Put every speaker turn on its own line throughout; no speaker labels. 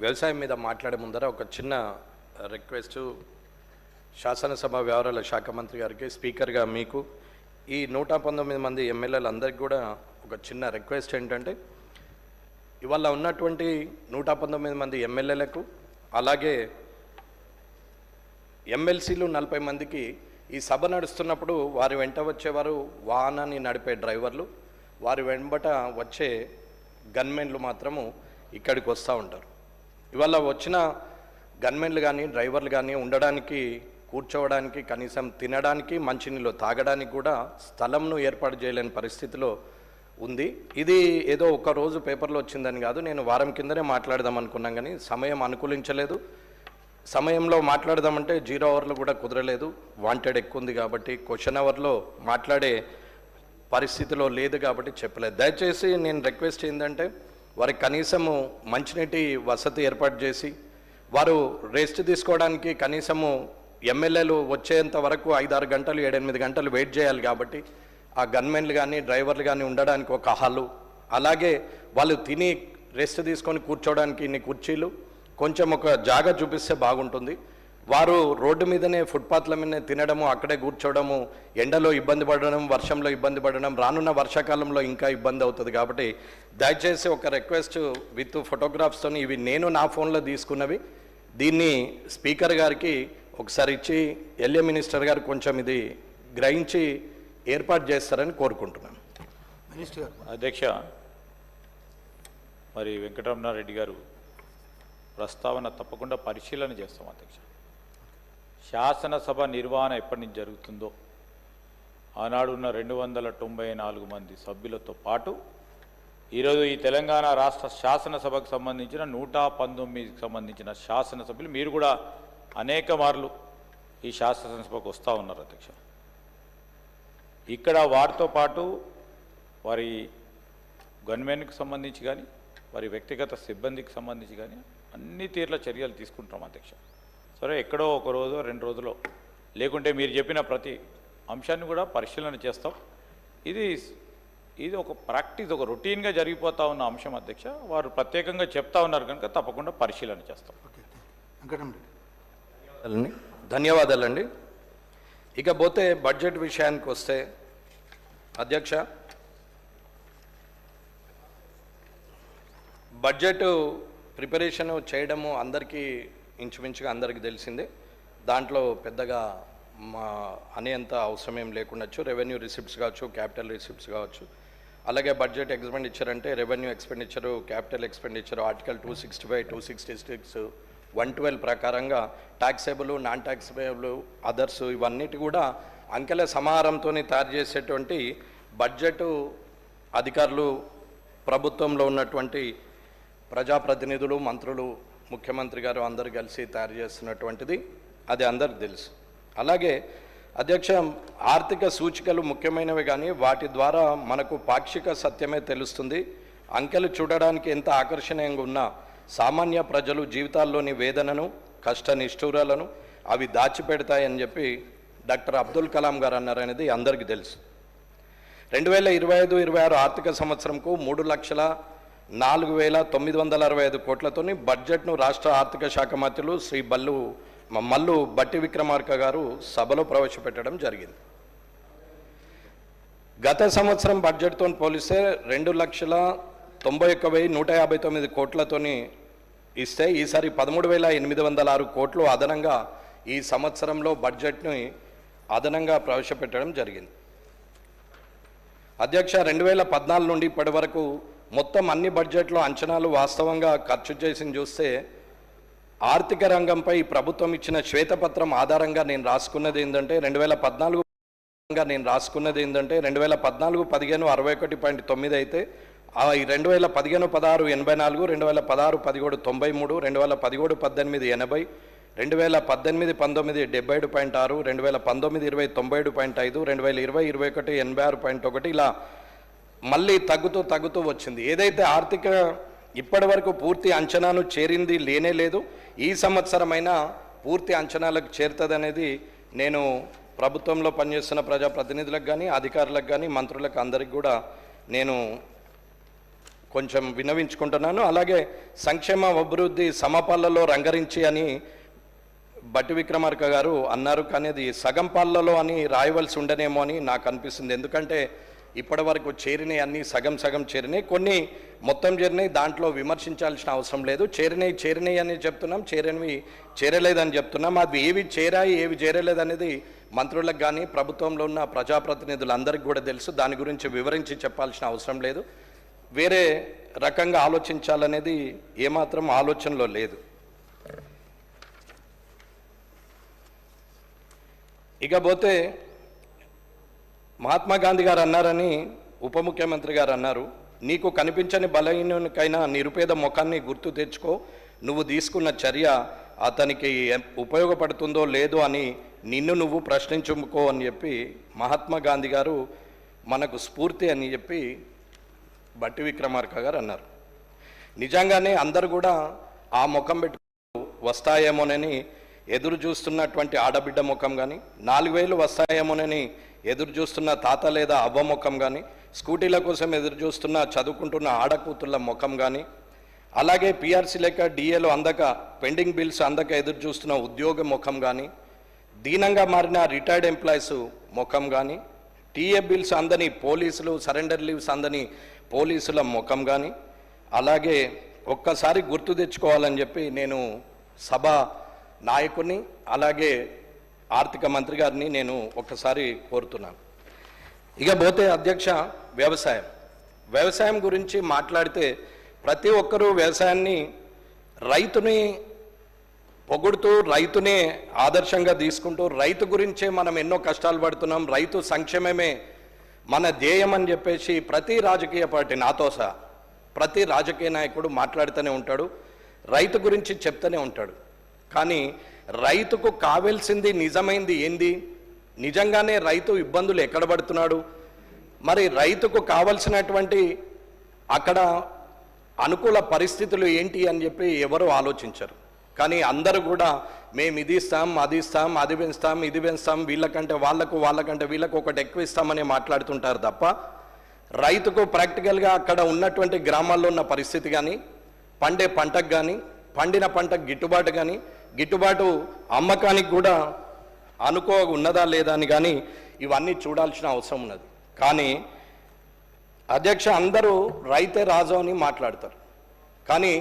వ్యవసాయం మీద మాట్లాడే ముందర ఒక చిన్న రిక్వెస్ట్ శాసనసభ వ్యవహారాల శాఖ మంత్రి గారికి స్పీకర్గా మీకు. ఈ నూట పంతొమ్మిది మంది ఎమ్మెల్యేలు అందరికీ కూడా ఒక చిన్న రిక్వెస్ట్ ఏంటంటే ఇవాళ ఉన్నటువంటి నూట పంతొమ్మిది మంది ఎమ్మెల్యేలకు అలాగే ఎమ్మెల్సీలు నలభై మందికి ఈ సభ నడుస్తున్నప్పుడు వారి వెంట వచ్చేవారు వాహనాన్ని నడిపే డ్రైవర్లు. వారి వెంబట వచ్చే గన్మెన్లు మాత్రము ఇక్కడికి వస్తూ ఉంటారు. ఇవాళ వచ్చిన గన్మెన్లు కానీ డ్రైవర్లు కానీ ఉండడానికి కూర్చోవడానికి కనీసం తినడానికి మంచినీళ్ళు తాగడానికి కూడా స్థలంను ఏర్పాటు చేయలేని పరిస్థితిలో ఉంది. ఇది ఏదో ఒక రోజు పేపర్లో వచ్చిందని కాదు నేను వారం కిందనే మాట్లాడదాం అనుకున్నాం కానీ సమయం అనుకూలించలేదు. సమయంలో మాట్లాడదామంటే జీరో అవర్లో కూడా కుదరలేదు. వాంటెడ్ ఎక్కువ ఉంది కాబట్టి క్వశ్చన్ అవర్లో మాట్లాడే పరిస్థితిలో లేదు కాబట్టి చెప్పలేదు. దయచేసి నేను రిక్వెస్ట్ ఏంటంటే వారికి కనీసము మంచినీటి వసతి ఏర్పాటు చేసి వారు రెస్ట్ తీసుకోవడానికి కనీసము ఎమ్మెల్యేలు వచ్చేంత వరకు ఐదారు గంటలు ఏడెనిమిది గంటలు వెయిట్ చేయాలి కాబట్టి ఆ గన్మెన్లు కానీ డ్రైవర్లు కానీ ఉండడానికి ఒక హాలు. అలాగే వాళ్ళు తిని రెస్ట్ తీసుకొని కూర్చోవడానికి ఇన్ని కుర్చీలు కొంచెం ఒక జాగా చూపిస్తే బాగుంటుంది. వారు రోడ్డు మీదనే ఫుట్పాత్ల మీదనే తినడము అక్కడే కూర్చోవడము ఎండలో ఇబ్బంది పడడం వర్షంలో ఇబ్బంది పడడం రానున్న వర్షాకాలంలో ఇంకా ఇబ్బంది అవుతుంది కాబట్టి దయచేసి ఒక రిక్వెస్ట్ విత్ ఫోటోగ్రాఫ్స్తో ఇవి నేను నా ఫోన్లో తీసుకున్నవి. దీన్ని స్పీకర్ గారికి ఒకసారి ఇచ్చి ఎల్ఏ మినిస్టర్ గారు కొంచెం ఇది గ్రహించి ఏర్పాటు చేస్తారని కోరుకుంటున్నాను.
మినిస్టర్ గారు.
అధ్యక్ష మరి వెంకటరమణారెడ్డి గారు ప్రస్తావన తప్పకుండా పరిశీలన చేస్తాం అధ్యక్ష. శాసనసభ నిర్వహణ ఎప్పటి నుంచి జరుగుతుందో? ఆనాడున్న రెండు వందల తొంభై నాలుగు మంది సభ్యులతో పాటు ఈరోజు ఈ తెలంగాణ రాష్ట్ర శాసనసభకు సంబంధించిన నూట పంతొమ్మిదికి సంబంధించిన శాసనసభ్యులు మీరు కూడా అనేక మార్లు ఈ శాసనసభకు వస్తూ ఉన్నారు అధ్యక్ష. ఇక్కడ వారితో పాటు వారి గన్మెన్కి సంబంధించి కానీ వారి వ్యక్తిగత సిబ్బందికి సంబంధించి కానీ అన్ని తీర్ల చర్యలు తీసుకుంటాం అధ్యక్ష. సరే ఎక్కడో ఒక రోజు రెండు రోజులో. లేకుంటే మీరు చెప్పిన ప్రతి అంశాన్ని కూడా పరిశీలన చేస్తాం. ఇది ఇది ఒక ప్రాక్టీస్ ఒక రొటీన్గా జరిగిపోతా ఉన్న అంశం అధ్యక్ష. వారు ప్రత్యేకంగా చెప్తా ఉన్నారు కనుక తప్పకుండా పరిశీలన చేస్తాం.
ధన్యవాదాలండి. ఇకపోతే బడ్జెట్ విషయానికి వస్తే అధ్యక్ష బడ్జెట్ ప్రిపరేషన్ చేయడము అందరికీ ఇంచుమించుగా అందరికీ తెలిసిందే. దాంట్లో పెద్దగా మా అనేంత అవసరం ఏం లేకుండొచ్చు. రెవెన్యూ రిసిప్ట్స్ కావచ్చు క్యాపిటల్ రిసిప్ట్స్ కావచ్చు. అలాగే బడ్జెట్ ఎక్స్పెండిచర్ అంటే revenue expenditure capital expenditure article two sixty five two sixty six one twelve ప్రకారంగా ట్యాక్సేబుల్ నాన్ ట్యాక్సేబుల్ అదర్స్ ఇవన్నిటి కూడా అంకెల సమాహారంతో తయారు చేసేటువంటి బడ్జెట్ అధికారులు ప్రభుత్వంలో ఉన్నటువంటి ప్రజాప్రతినిధులు మంత్రులు ముఖ్యమంత్రి గారు అందరు కలిసి తయారు చేస్తున్నటువంటిది అది అందరికి తెలుసు. అలాగే అధ్యక్ష ఆర్థిక సూచికలు ముఖ్యమైనవి కానీ వాటి ద్వారా మనకు పాక్షిక సత్యమే తెలుస్తుంది. అంకెలు చూడడానికి ఎంత ఆకర్షణీయంగా ఉన్నా సామాన్య ప్రజలు జీవితాల్లోని వేదనను కష్ట నిష్ఠూరాలను అవి దాచిపెడతాయని చెప్పి డాక్టర్ అబ్దుల్ కలాం గారు అన్నారనేది అందరికీ తెలుసు. రెండు వేల ఇరవై ఐదు ఇరవై ఆరు ఆర్థిక సంవత్సరంకు మూడు లక్షల నాలుగు వేల తొమ్మిది వందల అరవై ఐదు కోట్లతోని బడ్జెట్ను రాష్ట్ర ఆర్థిక శాఖ మంత్రులు శ్రీ బల్లు మల్లు బట్టి విక్రమార్క గారు సభలో ప్రవేశపెట్టడం జరిగింది. గత సంవత్సరం బడ్జెట్తో పోలిస్తే రెండు లక్షల తొంభై ఒక్క వెయ్యి నూట యాభై తొమ్మిది కోట్లతోని ఇస్తే ఈసారి పదమూడు వేల ఎనిమిది వందల ఆరు కోట్లు అదనంగా ఈ సంవత్సరంలో బడ్జెట్ని అదనంగా ప్రవేశపెట్టడం జరిగింది. అధ్యక్ష రెండు వేల పద్నాలుగు నుండి ఇప్పటి వరకు మొత్తం అన్ని బడ్జెట్లో అంచనాలు వాస్తవంగా ఖర్చు చేసి చూస్తే ఆర్థిక రంగంపై ప్రభుత్వం ఇచ్చిన శ్వేతపత్రం ఆధారంగా నేను రాసుకున్నది ఏంటంటే రెండు వేల పద్నాలుగు నేను రాసుకున్నది ఏంటంటే రెండు వేల పద్నాలుగు పదిహేను అరవై ఒకటి పాయింట్ తొమ్మిది అయితే రెండు వేల పదిహేను పదహారు ఎనభై నాలుగు రెండు వేల పదహారు పదిహేడు తొంభై మూడు రెండు వేల పదిహేడు పద్దెనిమిది ఎనభై రెండు వేల పద్దెనిమిది పంతొమ్మిది డెబ్బై ఏడు పాయింట్ ఆరు రెండు వేల పంతొమ్మిది ఇరవై తొంభై ఏడు పాయింట్ ఐదు రెండు వేల ఇరవై ఇరవై ఒకటి ఎనభై ఆరు పాయింట్ ఒకటి ఇలా మళ్ళీ తగ్గుతూ తగ్గుతూ వచ్చింది. ఏదైతే ఆర్థిక ఇప్పటి వరకు పూర్తి అంచనాను చేరింది లేనే లేదు ఈ సంవత్సరమైనా పూర్తి అంచనాలకు చేరుతుందనేది నేను ప్రభుత్వంలో పనిచేస్తున్న ప్రజాప్రతినిధులకు కానీ అధికారులకు కానీ మంత్రులకు అందరికి కూడా నేను కొంచెం వినవించుకుంటున్నాను అలాగే సంక్షేమ అభివృద్ధి సమపాలలో రంగరించి అని బట్టి విక్రమార్క గారు అన్నారు. కానీ అది సగం పాలలో అని రాయవలసి ఉండనేమో అని నాకు అనిపిస్తుంది. ఎందుకంటే ఇప్పటి వరకు చేరినాయి అన్నీ సగం సగం చేరినాయి. కొన్ని మొత్తం చేరినాయి దాంట్లో విమర్శించాల్సిన అవసరం లేదు. చేరినాయి చేరినాయి అని చెప్తున్నాం చేరనివి చేరలేదని చెప్తున్నాం. అది ఏవి చేరాయి ఏవి చేరలేదు అనేది మంత్రులకు కానీ ప్రభుత్వంలో ఉన్న ప్రజాప్రతినిధులందరికీ కూడా తెలుసు. దాని గురించి వివరించి చెప్పాల్సిన అవసరం లేదు. వేరే రకంగా ఆలోచించాలనేది ఏమాత్రం ఆలోచనలో లేదు. ఇకపోతే మహాత్మా గాంధీ గారు అన్నారని ఉప ముఖ్యమంత్రి గారు అన్నారు. నీకు కనిపించని బలహీనునికైనా నిరుపేద ముఖాన్ని గుర్తు తెచ్చుకో. నువ్వు తీసుకున్న చర్య అతనికి ఉపయోగపడుతుందో లేదో అని నిన్ను నువ్వు ప్రశ్నించుకో అని చెప్పి మహాత్మా గాంధీ గారు మనకు స్ఫూర్తి అని చెప్పి బట్టి విక్రమార్క గారు అన్నారు. నిజంగానే అందరు కూడా ఆ ముఖం పెట్టు వస్తాయేమోనని ఎదురు చూస్తున్నటువంటి ఆడబిడ్డ ముఖం కానీ నాలుగు వేలు వస్తాయేమోనని ఎదురు చూస్తున్న తాత లేదా అవ్వ ముఖం కానీ స్కూటీల కోసం ఎదురు చూస్తున్న చదువుకుంటున్న ఆడకూతుళ్ళ ముఖం కానీ అలాగే పిఆర్సీ లెక్క డిఏలు అందక పెండింగ్ బిల్స్ అందక ఎదురు చూస్తున్న ఉద్యోగ ముఖం కానీ దీనంగా మారిన రిటైర్డ్ ఎంప్లాయీస్ ముఖం కానీ టీఏ బిల్స్ అందని పోలీసులు సరెండర్ లీవ్స్ అందని పోలీసుల ముఖం కానీ అలాగే ఒక్కసారి గుర్తు తెచ్చుకోవాలని చెప్పి నేను సభ నాయకుని అలాగే ఆర్థిక మంత్రి గారిని నేను ఒక్కసారి కోరుతున్నాను. ఇక పోతే అధ్యక్ష వ్యవసాయం. వ్యవసాయం గురించి మాట్లాడితే ప్రతి ఒక్కరూ వ్యవసాయాన్ని రైతుని పొగుడుతూ రైతునే ఆదర్శంగా తీసుకుంటూ రైతు గురించే మనం ఎన్నో కష్టాలు పడుతున్నాం రైతు సంక్షేమమే మన ధ్యేయం అని చెప్పేసి ప్రతి రాజకీయ పార్టీ నాతో సహా ప్రతి రాజకీయ నాయకుడు మాట్లాడుతూనే ఉంటాడు రైతు గురించి చెప్తూనే ఉంటాడు. కానీ రైతుకు కావాల్సింది నిజమైంది ఏంది? నిజంగానే రైతు ఇబ్బందులు ఎక్కడ పడుతున్నాడు? మరి రైతుకు కావలసినటువంటి అక్కడ అనుకూల పరిస్థితులు ఏంటి అని చెప్పి ఎవరు ఆలోచించరు. కానీ అందరూ కూడా మేము ఇది ఇస్తాం అది ఇస్తాం అది పెంచుతాం ఇది పెంచుతాం వీళ్ళకంటే వాళ్ళకు వాళ్ళకంటే వీళ్ళకు ఒకటి ఎక్కువ ఇస్తామని మాట్లాడుతుంటారు తప్ప రైతుకు ప్రాక్టికల్గా అక్కడ ఉన్నటువంటి గ్రామాల్లో ఉన్న పరిస్థితి కానీ పండే పంటకు కానీ పండిన పంటకు గిట్టుబాటు కానీ గిట్టుబాటు అమ్మకానికి కూడా అనుకో ఉన్నదా లేదా అని కానీ ఇవన్నీ చూడాల్సిన అవసరం ఉన్నది. కానీ అధ్యక్ష అందరూ రైతే రాజు అని మాట్లాడతారు. కానీ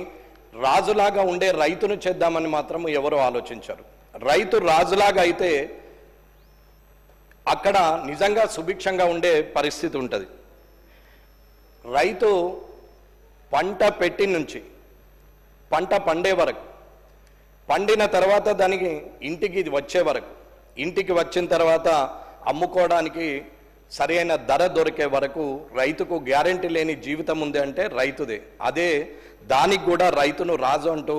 రాజులాగా ఉండే రైతును చేద్దామని మాత్రం ఎవరు ఆలోచించారు. రైతు రాజులాగా అయితే అక్కడ నిజంగా సుభిక్షంగా ఉండే పరిస్థితి ఉంటుంది. రైతు పంట పెట్టి నుంచి పంట పండే వరకు పండిన తర్వాత దానికి ఇంటికి ఇది వచ్చే వరకు. ఇంటికి వచ్చిన తర్వాత అమ్ముకోవడానికి సరైన ధర దొరికే వరకు రైతుకు గ్యారెంటీ లేని జీవితం ఉంది అంటే రైతుదే. అదే దానికి కూడా రైతును రాజు అంటూ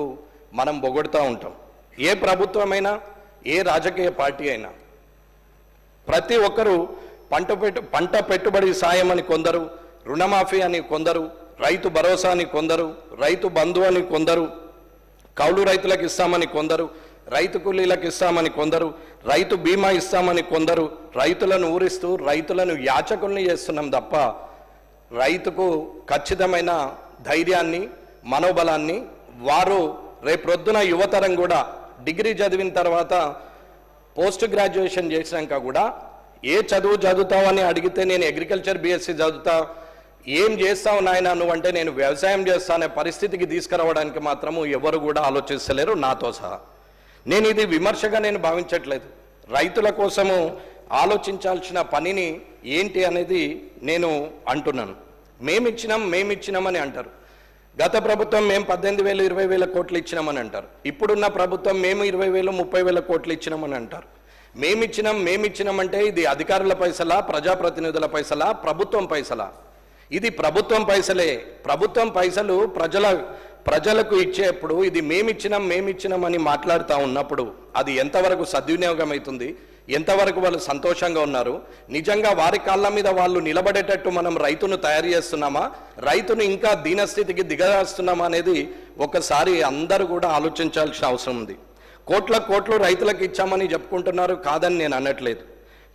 మనం పొగడుతూ ఉంటాం. ఏ ప్రభుత్వమైనా ఏ రాజకీయ పార్టీ అయినా ప్రతి ఒక్కరూ పంట పెట్టు పంట పెట్టుబడి సాయం అని కొందరు రుణమాఫీ అని కొందరు రైతు భరోసా అని కొందరు రైతు బంధు అని కొందరు కౌలు రైతులకు ఇస్తామని కొందరు రైతు కూలీలకు ఇస్తామని కొందరు రైతు బీమా ఇస్తామని కొందరు రైతులను ఊరిస్తూ రైతులను యాచకుల్ని చేస్తున్నాం తప్ప రైతుకు ఖచ్చితమైన ధైర్యాన్ని మనోబలాన్ని వారు రేపొద్దున యువతరం కూడా డిగ్రీ చదివిన తర్వాత పోస్ట్ గ్రాడ్యుయేషన్ చేసినాక కూడా ఏ చదువు చదువుతావని అడిగితే నేను అగ్రికల్చర్ బీఎస్సీ చదువుతా ఏం చేస్తావు నాయన? నువ్వు అంటే నేను వ్యవసాయం చేస్తానే పరిస్థితికి తీసుకురావడానికి మాత్రము ఎవరు కూడా ఆలోచిస్తలేరు నాతో సహా. నేను ఇది విమర్శగా నేను భావించట్లేదు. రైతుల కోసము ఆలోచించాల్సిన పనిని ఏంటి అనేది నేను అంటున్నాను. మేమిచ్చినాం మేమిచ్చినామని అంటారు. గత ప్రభుత్వం మేము పద్దెనిమిది వేలు ఇరవై వేల కోట్లు ఇచ్చినామని అంటారు. ఇప్పుడున్న ప్రభుత్వం మేము ఇరవై వేలు ముప్పై వేల కోట్లు ఇచ్చినామని అంటారు. మేమిచ్చినాం మేమిచ్చినామంటే ఇది అధికారుల పైసలా ప్రజాప్రతినిధుల పైసలా ప్రభుత్వం పైసలా? ఇది ప్రభుత్వం పైసలే. ప్రభుత్వం పైసలు ప్రజల ప్రజలకు ఇచ్చేప్పుడు ఇది మేమిచ్చినాం మేమిచ్చినాం అని మాట్లాడుతూ ఉన్నప్పుడు అది ఎంతవరకు సద్వినియోగం అవుతుంది ఎంతవరకు వాళ్ళు సంతోషంగా ఉన్నారు? నిజంగా వారి కాళ్ళ మీద వాళ్ళు నిలబడేటట్టు మనం రైతును తయారు చేస్తున్నామా? రైతును ఇంకా దీనస్థితికి దిగజేస్తున్నామా అనేది ఒకసారి అందరూ కూడా ఆలోచించాల్సిన అవసరం ఉంది. కోట్ల కోట్లు రైతులకు ఇచ్చామని చెప్పుకుంటున్నారు కాదని నేను అనట్లేదు.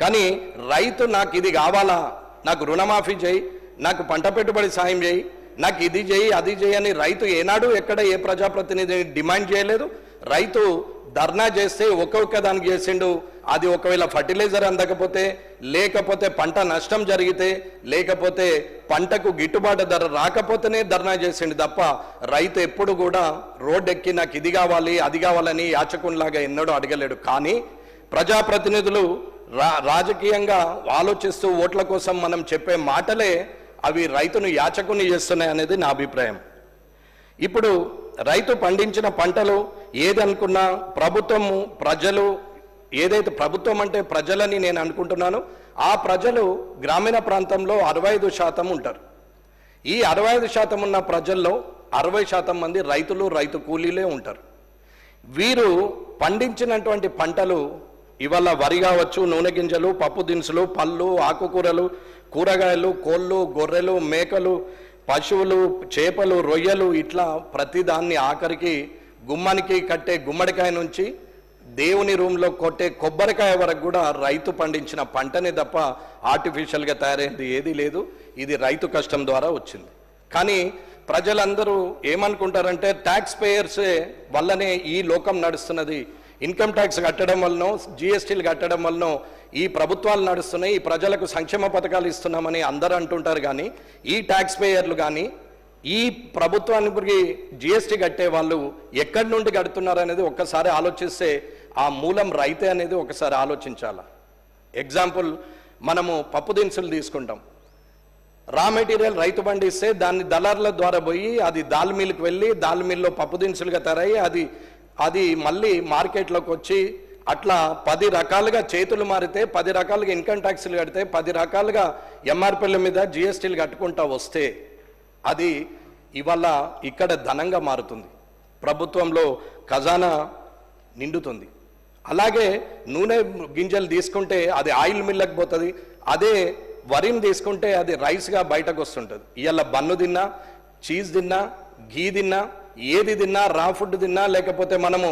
కానీ రైతు నాకు ఇది కావాలా? నాకు రుణమాఫీ చేయి నాకు పంట పెట్టుబడి సాయం చేయి నాకు ఇది చేయి అది చేయి అని రైతు ఏనాడు ఎక్కడ ఏ ప్రజాప్రతినిధి డిమాండ్ చేయలేదు. రైతు ధర్నా చేస్తే ఒక్కొక్క దానికి చేసిండు. అది ఒకవేళ ఫర్టిలైజర్ అందకపోతే లేకపోతే పంట నష్టం జరిగితే లేకపోతే పంటకు గిట్టుబాటు ధర రాకపోతేనే ధర్నా చేసిండు తప్ప రైతు ఎప్పుడు కూడా రోడ్డు ఎక్కి నాకు ఇది కావాలి అది కావాలని యాచకునిలాగా ఎన్నడూ అడగలేడు. కానీ ప్రజాప్రతినిధులు రా రాజకీయంగా ఆలోచిస్తూ ఓట్ల కోసం మనం చెప్పే మాటలే అవి రైతును యాచకుని చేస్తున్నాయి అనేది నా అభిప్రాయం. ఇప్పుడు రైతు పండించిన పంటలు ఏదనుకున్నా ప్రభుత్వము ప్రజలు ఏదైతే ప్రభుత్వం అంటే ప్రజలని నేను అనుకుంటున్నాను ఆ ప్రజలు గ్రామీణ ప్రాంతంలో అరవై ఐదు శాతం ఉంటారు. ఈ అరవై ఐదు శాతం ఉన్న ప్రజల్లో అరవై శాతం మంది రైతులు రైతు కూలీలే ఉంటారు. వీరు పండించినటువంటి పంటలు ఇవాళ వరి కావచ్చు నూనె గింజలు పప్పు దినుసులు పళ్ళు ఆకుకూరలు కూరగాయలు కోళ్ళు గొర్రెలు మేకలు పశువులు చేపలు రొయ్యలు ఇట్లా ప్రతిదాన్ని ఆఖరికి గుమ్మానికి కట్టే గుమ్మడికాయ నుంచి దేవుని రూమ్లో కొట్టే కొబ్బరికాయ వరకు కూడా రైతు పండించిన పంటనే తప్ప ఆర్టిఫిషియల్గా తయారైంది ఏదీ లేదు. ఇది రైతు కష్టం ద్వారా వచ్చింది. కానీ ప్రజలందరూ ఏమనుకుంటారంటే ట్యాక్స్ పేయర్సే వల్లనే ఈ లోకం నడుస్తున్నది. ఇన్కమ్ ట్యాక్స్ కట్టడం వలనో జిఎస్టీలు కట్టడం వలనో ఈ ప్రభుత్వాలు నడుస్తున్నాయి ఈ ప్రజలకు సంక్షేమ పథకాలు ఇస్తున్నామని అందరూ అంటుంటారు కానీ ఈ ట్యాక్స్ పేయర్లు కానీ ఈ ప్రభుత్వానికి జిఎస్టీ కట్టే వాళ్ళు ఎక్కడి నుండి కడుతున్నారు అనేది ఒక్కసారి ఆలోచిస్తే ఆ మూలం రైతే అనేది ఒకసారి ఆలోచించాల. ఎగ్జాంపుల్ మనము పప్పు దినుసులు తీసుకుంటాం. రా మెటీరియల్ రైతు పండిస్తే దాన్ని దళార్ల ద్వారా పోయి అది దాల్ మిల్కి వెళ్ళి దాల్ మిల్లో పప్పు దినుసులుగా తయారయ్యి అది అది మళ్ళీ మార్కెట్లోకి వచ్చి అట్లా పది రకాలుగా చేతులు మారితే పది రకాలుగా ఇన్కమ్ ట్యాక్స్లు కడితే పది రకాలుగా ఎంఆర్పీల మీద జిఎస్టీలు కట్టుకుంటా వస్తే అది ఇవాళ ఇక్కడ ధనంగా మారుతుంది. ప్రభుత్వంలో ఖజానా నిండుతుంది. అలాగే నూనె గింజలు తీసుకుంటే అది ఆయిల్ మిల్లకు పోతుంది అదే వరిని తీసుకుంటే అది రైస్గా బయటకు వస్తుంటుంది. ఇవాళ బన్ను తిన్నా చీజ్ తిన్నా ఘీ తిన్నా ఏది తిన్నా రా ఫుడ్ తిన్నా లేకపోతే మనము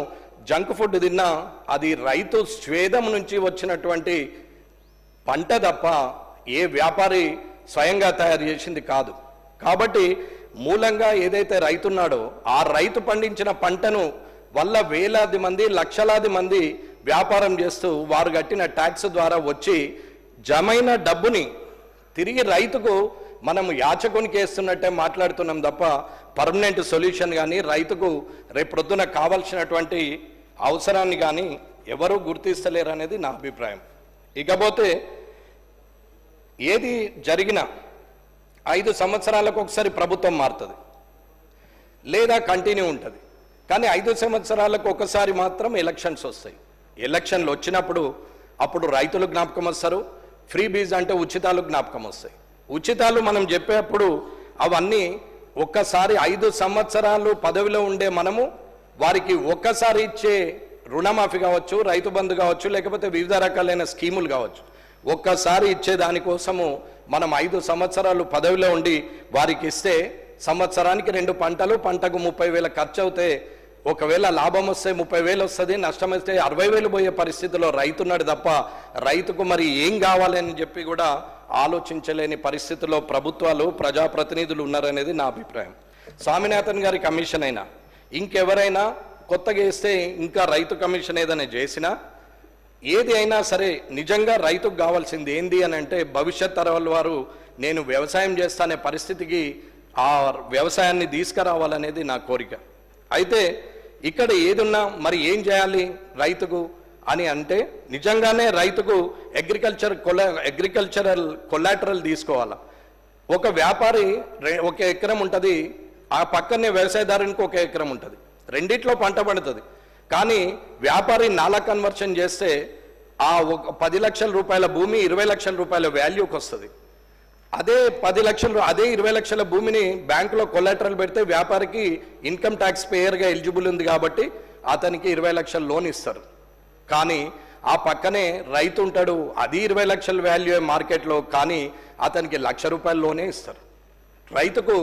జంక్ ఫుడ్ తిన్నా అది రైతు స్వేదం నుంచి వచ్చినటువంటి పంట తప్ప ఏ వ్యాపారి స్వయంగా తయారు చేసింది కాదు. కాబట్టి మూలంగా ఏదైతే రైతున్నాడో ఆ రైతు పండించిన పంటను వల్ల వేలాది మంది లక్షలాది మంది వ్యాపారం చేస్తూ వారు కట్టిన ట్యాక్స్ ద్వారా వచ్చి జమైన డబ్బుని తిరిగి రైతుకు మనం యాచకునికి వేస్తున్నట్టే మాట్లాడుతున్నాం తప్ప పర్మనెంట్ సొల్యూషన్ కానీ రైతుకు రేపొద్దున కావాల్సినటువంటి అవసరాన్ని కానీ ఎవరూ గుర్తిస్తలేరు అనేది నా అభిప్రాయం. ఇకపోతే ఏది జరిగినా ఐదు సంవత్సరాలకు ఒకసారి ప్రభుత్వం మారుతుంది. లేదా కంటిన్యూ ఉంటుంది. కానీ ఐదు సంవత్సరాలకు ఒకసారి మాత్రం ఎలక్షన్స్ వస్తాయి. ఎలక్షన్లు వచ్చినప్పుడు అప్పుడు రైతులు జ్ఞాపకం వస్తారు ఫ్రీ బీజ్ అంటే ఉచితాలు జ్ఞాపకం వస్తాయి. ఉచితాలు మనం చెప్పేటప్పుడు అవన్నీ ఒక్కసారి ఐదు సంవత్సరాలు పదవిలో ఉండే మనము వారికి ఒక్కసారి ఇచ్చే రుణమాఫీ కావచ్చు రైతు బంధు కావచ్చు లేకపోతే వివిధ రకాలైన స్కీములు కావచ్చు. ఒక్కసారి ఇచ్చే దానికోసము మనం ఐదు సంవత్సరాలు పదవిలో ఉండి వారికి ఇస్తే సంవత్సరానికి రెండు పంటలు పంటకు ముప్పై వేల ఖర్చు అవుతే ఒకవేళ లాభం వస్తే ముప్పై వేలు వస్తుంది నష్టం వస్తే అరవై వేలు పోయే పరిస్థితిలో రైతున్నాడు తప్ప రైతుకు మరి ఏం కావాలని చెప్పి కూడా ఆలోచించలేని పరిస్థితిలో ప్రభుత్వాలు ప్రజాప్రతినిధులు ఉన్నారనేది నా అభిప్రాయం. స్వామినాథన్ గారి కమిషన్ అయినా ఇంకెవరైనా కొత్తగా వేస్తే ఇంకా రైతు కమిషన్ ఏదైనా చేసినా ఏది అయినా సరే నిజంగా రైతుకు కావాల్సింది ఏంది అని అంటే భవిష్యత్ తరాల వారు నేను వ్యవసాయం చేస్తానే పరిస్థితికి ఆ వ్యవసాయాన్ని తీసుకురావాలనేది నా కోరిక. అయితే ఇక్కడ ఏదున్నా మరి ఏం చేయాలి రైతుకు? అని అంటే నిజంగానే రైతుకు అగ్రికల్చర్ కొలా అగ్రికల్చరల్ కొలాటరల్ తీసుకోవాలి. ఒక వ్యాపారి ఒక ఎకరం ఉంటుంది ఆ పక్కనే వ్యవసాయదారునికి ఒక ఎకరం ఉంటుంది. రెండిట్లో పంట పడుతుంది. కానీ వ్యాపారి నాలా కన్వర్షన్ చేస్తే ఆ ఒక పది లక్షల రూపాయల భూమి ఇరవై లక్షల రూపాయల వాల్యూకి వస్తుంది. అదే పది లక్షలు అదే ఇరవై లక్షల భూమిని బ్యాంకులో కొలాటరల్ పెడితే వ్యాపారికి ఇన్కమ్ ట్యాక్స్ పేయర్గా ఎలిజిబుల్ ఉంది కాబట్టి అతనికి ఇరవై లక్షల లోన్ ఇస్తారు. కానీ ఆ పక్కనే రైతు ఉంటాడు అది ఇరవై లక్షల వాల్యూ మార్కెట్లో కానీ అతనికి లక్ష రూపాయల లోనే ఇస్తారు. రైతుకు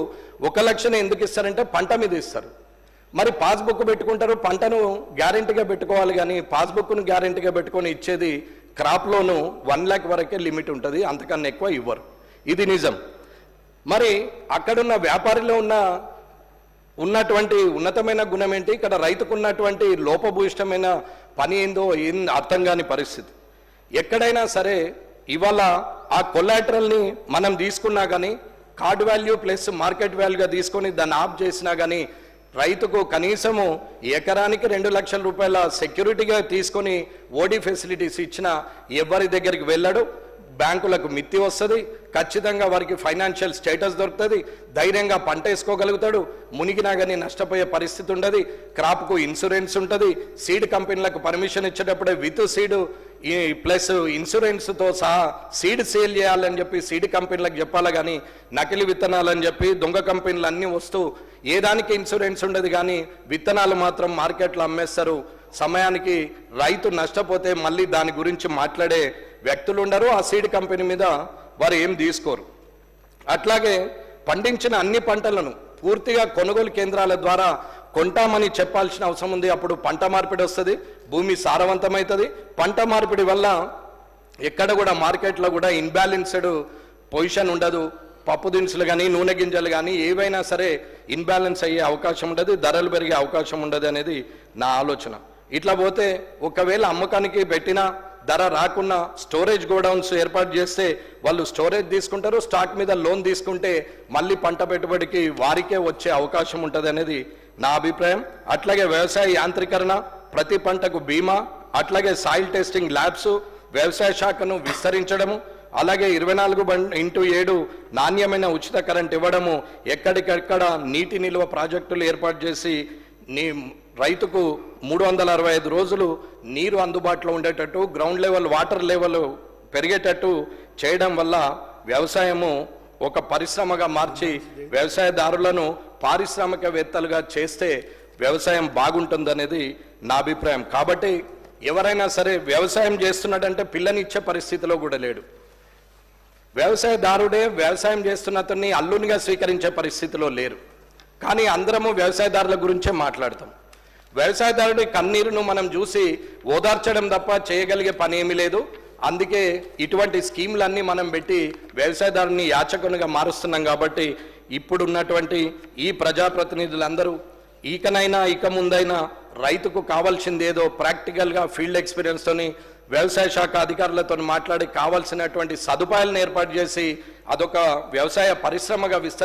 ఒక లక్షను ఎందుకు ఇస్తారంటే పంట మీద ఇస్తారు. మరి పాస్బుక్ పెట్టుకుంటారు పంటను గ్యారెంటీగా పెట్టుకోవాలి కానీ పాస్బుక్ను గ్యారెంటీగా పెట్టుకొని ఇచ్చేది క్రాప్ లోను వన్ ల్యాక్ వరకే లిమిట్ ఉంటుంది అంతకన్నా ఎక్కువ ఇవ్వరు. ఇది నిజం. మరి అక్కడున్న వ్యాపారిలో ఉన్న ఉన్నటువంటి ఉన్నతమైన గుణం ఏంటి? ఇక్కడ రైతుకు ఉన్నటువంటి లోపభూయిష్టమైన పని ఏందో ఏం అర్థం కాని పరిస్థితి. ఎక్కడైనా సరే ఇవాళ ఆ కొలాటరల్ని మనం తీసుకున్నా కానీ కార్డ్ వాల్యూ ప్లస్ మార్కెట్ వాల్యూగా తీసుకొని దాన్ని ఆఫ్ చేసినా కానీ రైతుకు కనీసము ఎకరానికి రెండు లక్షల రూపాయల సెక్యూరిటీగా తీసుకొని ఓడి ఫెసిలిటీస్ ఇచ్చిన ఎవరి దగ్గరికి వెళ్ళడు. బ్యాంకులకు మిత్తి వస్తుంది ఖచ్చితంగా వారికి ఫైనాన్షియల్ స్టేటస్ దొరుకుతుంది ధైర్యంగా పంట వేసుకోగలుగుతాడు మునిగినా కానీ నష్టపోయే పరిస్థితి ఉండదు క్రాప్కు ఇన్సూరెన్స్ ఉంటుంది సీడ్ కంపెనీలకు పర్మిషన్ ఇచ్చేటప్పుడే విత్ సీడ్ ఈ ప్లస్ ఇన్సూరెన్స్తో సహా సీడ్ సేల్ చేయాలని చెప్పి సీడ్ కంపెనీలకు చెప్పాలి కానీ నకిలీ విత్తనాలని చెప్పి దొంగ కంపెనీలు అన్నీ వస్తూ ఏ దానికి ఇన్సూరెన్స్ ఉండదు కానీ విత్తనాలు మాత్రం మార్కెట్లో అమ్మేస్తారు సమయానికి రైతు నష్టపోతే మళ్ళీ దాని గురించి మాట్లాడే వ్యక్తులు ఉండరు ఆ సీడ్ కంపెనీ మీద వారు ఏం తీసుకోరు. అట్లాగే పండించిన అన్ని పంటలను పూర్తిగా కొనుగోలు కేంద్రాల ద్వారా కొంటామని చెప్పాల్సిన అవసరం ఉంది. అప్పుడు పంట మార్పిడి వస్తుంది భూమి సారవంతమవుతుంది. పంట మార్పిడి వల్ల ఎక్కడ కూడా మార్కెట్లో కూడా ఇన్బ్యాలెన్స్డ్ పొజిషన్ ఉండదు. పప్పు దినుసులు కానీ నూనె గింజలు కానీ ఏవైనా సరే ఇన్బ్యాలెన్స్ అయ్యే అవకాశం ఉండదు ధరలు పెరిగే అవకాశం ఉండదు అనేది నా ఆలోచన. ఇట్లా పోతే ఒకవేళ అమ్మకానికి పెట్టినా ధర రాకున్నా స్టోరేజ్ గోడౌన్స్ ఏర్పాటు చేస్తే వాళ్ళు స్టోరేజ్ తీసుకుంటారు స్టాక్ మీద లోన్ తీసుకుంటే మళ్ళీ పంట పెట్టుబడికి వారికే వచ్చే అవకాశం ఉంటుంది అనేది నా అభిప్రాయం. అట్లాగే వ్యవసాయ యాంత్రీకరణ ప్రతి పంటకు బీమా అట్లాగే సాయిల్ టెస్టింగ్ ల్యాబ్స్ వ్యవసాయ శాఖను విస్తరించడము అలాగే ఇరవై నాలుగు ఇంటూ ఏడు నాణ్యమైన ఉచిత కరెంట్ ఇవ్వడము ఎక్కడికెక్కడ నీటి నిల్వ ప్రాజెక్టులు ఏర్పాటు చేసి నీ రైతుకు మూడు వందల అరవై ఐదు రోజులు నీరు అందుబాటులో ఉండేటట్టు గ్రౌండ్ లెవెల్ వాటర్ లెవెల్ పెరిగేటట్టు చేయడం వల్ల వ్యవసాయము ఒక పరిశ్రమగా మార్చి వ్యవసాయదారులను పారిశ్రామికవేత్తలుగా చేస్తే వ్యవసాయం బాగుంటుందనేది నా అభిప్రాయం. కాబట్టి ఎవరైనా సరే వ్యవసాయం చేస్తున్నాడంటే పిల్లనిచ్చే పరిస్థితిలో కూడా లేడు. వ్యవసాయదారుడే వ్యవసాయం చేస్తున్న అతన్ని అల్లునిగా స్వీకరించే పరిస్థితిలో లేరు. కానీ అందరము వ్యవసాయదారుల గురించే మాట్లాడతాం. వ్యవసాయదారుడి కన్నీరును మనం చూసి ఓదార్చడం తప్ప చేయగలిగే పని ఏమీ లేదు. అందుకే ఇటువంటి స్కీములన్నీ మనం పెట్టి వ్యవసాయదారుని యాచకునిగా మారుస్తున్నాం కాబట్టి ఇప్పుడున్నటువంటి ఈ ప్రజాప్రతినిధులందరూ ఈకనైనా ఇక ముందైనా రైతుకు కావాల్సింది ఏదో ప్రాక్టికల్గా ఫీల్డ్ ఎక్స్పీరియన్స్తోని వ్యవసాయ శాఖ అధికారులతో మాట్లాడి కావాల్సినటువంటి సదుపాయాలను ఏర్పాటు చేసి అదొక వ్యవసాయ పరిశ్రమగా విస్తరి